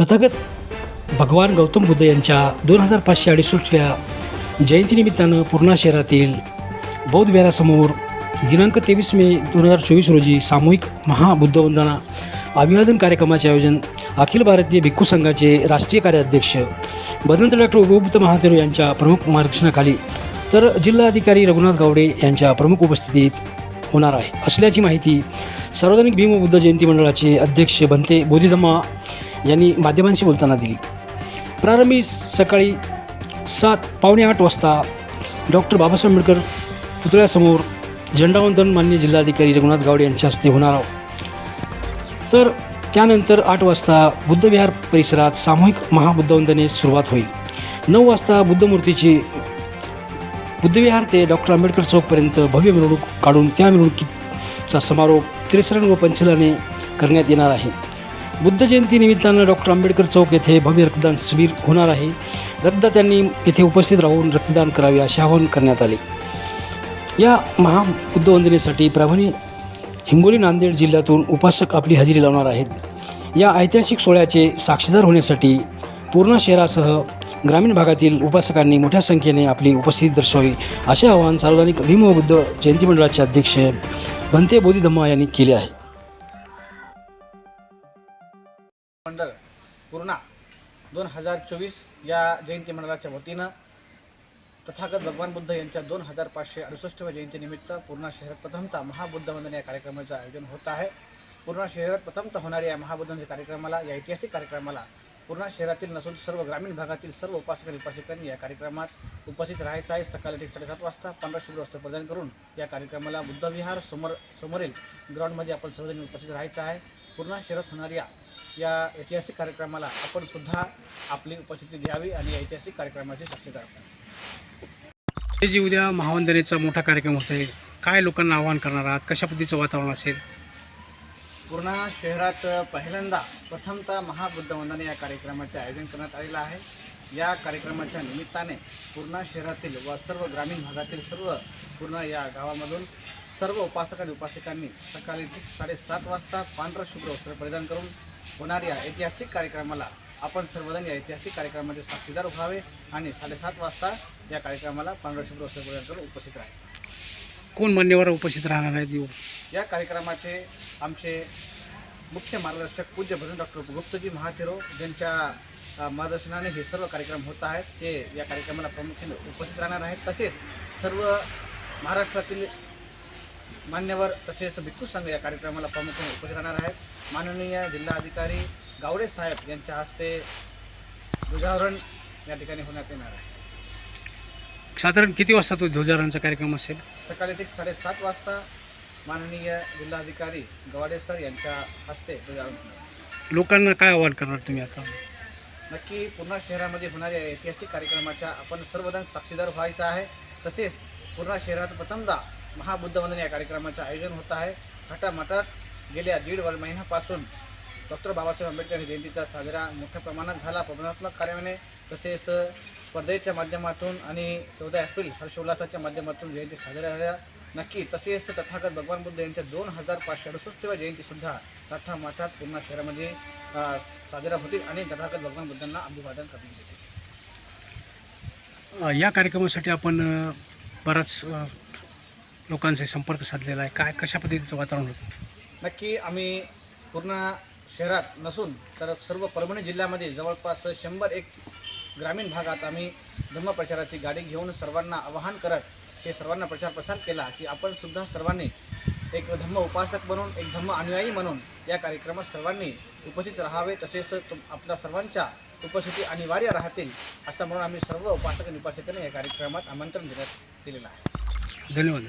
तथागत भगवान गौतम बुद्ध यांच्या दोन हजार पाचशे अडीसष्टव्या जयंतीनिमित्तानं पूर्णा शहरातील बौद्ध विहारासमोर दिनांक तेवीस मे दोन हजार चोवीस रोजी सामूहिक महाबुद्धवंदना अभिवादन कार्यक्रमाचे आयोजन अखिल भारतीय भिक्खू संघाचे राष्ट्रीय कार्याध्यक्ष बदंत डॉक्टर उपबुद्ध महाथेरो यांच्या प्रमुख मार्गदर्शनाखाली तर जिल्हाधिकारी रघुनाथ गावडे यांच्या प्रमुख उपस्थितीत होणार आहे. असल्याची माहिती सार्वजनिक भीमबुद्ध जयंती मंडळाचे अध्यक्ष बनते बोधिधम्मा यांनी माध्यमांशी बोलताना दिली. प्रारंभी सकाळी सात पावणे आठ वाजता डॉक्टर बाबासाहेब आंबेडकर पुतळ्यासमोर झेंडावंदन मान्य जिल्हाधिकारी रघुनाथ गावडे यांच्या हस्ते होणार तर त्यानंतर आठ वाजता बुद्धविहार परिसरात सामूहिक महाबुद्धवंदने सुरुवात होईल. नऊ वाजता बुद्धमूर्तीची बुद्धविहार ते डॉक्टर आंबेडकर चौकपर्यंत भव्य मिरवणूक काढून त्या मिरवणुकीचा समारोप त्रिसरण व पंचलाने करण्यात येणार आहे. बुद्ध जयंती निमित्तानं डॉक्टर आंबेडकर चौक येथे भव्य रक्तदान शिबिर होणार आहे. रक्तदात्यांनी येथे उपस्थित राहून रक्तदान करावे असे आवाहन करण्यात आले. या महाबुद्धवंदनेसाठी परभणी हिंगोली नांदेड जिल्ह्यातून उपासक आपली हजेरी लावणार आहेत. या ऐतिहासिक सोहळ्याचे साक्षीदार होण्यासाठी पूर्णा शहरासह ग्रामीण भागातील उपासकांनी मोठ्या संख्येने आपली उपस्थिती दर्शवावी असे आवाहन सार्वजनिक भीमबुद्ध जयंती मंडळाचे अध्यक्ष भंते बोधिधम्मा यांनी केले आहे. मंडळ पूर्णा दोन हजार चोवीस या जयंती मंडळाच्या वतीनं तथागत भगवान बुद्ध यांच्या दोन हजार पाचशे अडुसष्टव्या जयंतीनिमित्त पूर्णा शहरात प्रथमतः महाबुद्ध वंदन या कार्यक्रमाचं आयोजन होत आहे. पूर्णा शहरात प्रथमतः होणाऱ्या या महाबुद्धन कार्यक्रमाला या ऐतिहासिक कार्यक्रमाला पूर्णा शहरातील नसून सर्व ग्रामीण भागातील सर्व उपासक आणि उपासिकांनी या कार्यक्रमात उपस्थित राहायचं आहे. सकाळी ठीक साडेसात वाजता पंधरा शुभ्र वस्त्र प्रदान करून या कार्यक्रमाला बुद्धविहार समोर समोरील ग्राउंडमध्ये आपण सर्वजण उपस्थित राहायचं आहे. पूर्णा शहरात होणाऱ्या या ऐतिहासिक कार्यक्रमाला आपण सुद्धा आपली उपस्थिती द्यावी आणि या ऐतिहासिक कार्यक्रमाची हे जी उद्या महावंदनेचा मोठा कार्यक्रम होत आहे काय लोकांना आवाहन करणार आहात? कशा पद्धतीचं वातावरण असेल? पूर्णा शहरात पहिल्यांदा प्रथमतः महाबुद्ध वंदन या कार्यक्रमाचे आयोजन करण्यात आलेलं आहे. या कार्यक्रमाच्या निमित्ताने पूर्णा शहरातील व सर्व ग्रामीण भागातील सर्व पूर्ण या गावामधून सर्व उपासक आणि उपासिकांनी सकाळी साडेसात वाजता पांढरं शुभ्र वस्त्र परिधान करून होणाऱ्या ऐतिहासिक कार्यक्रमाला आपण सर्वजण या ऐतिहासिक कार्यक्रमाचे साक्षीदार व्हावे आणि साडेसात वाजता या कार्यक्रमाला पांढरं शुभ्र वस्त्र परिधान करून उपस्थित राहावे. कोण मान्यवर उपस्थित राहणार आहेत? या कार्यक्रमाचे आमचे मुख्य मार्गदर्शक पूज्य भजन डॉक्टर गुप्तजी महाथेरो ज्यांच्या मार्गदर्शनाने हे सर्व कार्यक्रम होत आहेत ते या कार्यक्रमाला प्रामुख्याने उपस्थित राहणार आहेत. तसेच सर्व महाराष्ट्रातील मान्यवर तसेच भिक्खू संघ या कार्यक्रमाला प्रामुख्याने उपस्थित राहणार आहेत. माननीय जिल्हाधिकारी गावडे साहेब यांच्या हस्ते ध्वजारोहण या ठिकाणी होण्यात येणार आहे. साधारण किती वाजता तो ध्वजारोहणचा कार्यक्रम असेल? सकाळी ठीक साडेसात वाजता माननीय जिल्हाधिकारी गवाडे सर यांच्या हस्ते ध्वजारोहण होणार आहे. लोकांना काय आवाहन करणार तुम्ही आता? नक्की पूर्णा शहरामध्ये होणाऱ्या ऐतिहासिक कार्यक्रमाच्या आपण सर्वजण साक्षीदार व्हायचं आहे. तसेच पूर्णा शहरात प्रथमदा महाबुद्ध वंदन या कार्यक्रमाचं आयोजन होत आहे. थाटामाटात गेल्या दीड वर महिन्यापासून डॉक्टर बाबासाहेब आंबेडकर जयंतीचा साजरा मोठ्या प्रमाणात झाला. प्रबोधनात्मक कार्याने तसेच स्पर्धेच्या माध्यमातून आणि चौदा एप्रिल हर्षोल्लासाच्या माध्यमातून जयंती साजऱ्या झाल्या. नक्की तसेच तथागत भगवान बुद्ध यांच्या दोन हजार पाचशे अडुसष्टव्या जयंतीसुद्धा साठा माठात पूर्णा शहरामध्ये साजरा होतील आणि तथागत भगवान बुद्धांना अभिवादन करण्यात येतील. या कार्यक्रमासाठी आपण बराच लोकांशी संपर्क साधलेला आहे. काय कशा पद्धतीचं वातावरण होतं? नक्की आम्ही पूर्ण शहरात नसून तर सर्व परभणी जिल्ह्यामध्ये जवळपास शंभर एक ग्रामीण भागात आम्ही धम्मप्रचाराची गाडी घेऊन सर्वांना आवाहन करत हे सर्वांना प्रचार प्रसार केला की आपण सुद्धा सर्वांनी एक धम्म उपासक म्हणून एक धम्म अनुयायी म्हणून या कार्यक्रमात सर्वांनी उपस्थित राहावे तसेच तुम आपल्या सर्वांच्या उपस्थिती अनिवार्य राहतील असं म्हणून आम्ही सर्व उपासक आणि उपासकांनी या कार्यक्रमात आमंत्रण देण्यात दिलेलं आहे. धन्यवाद.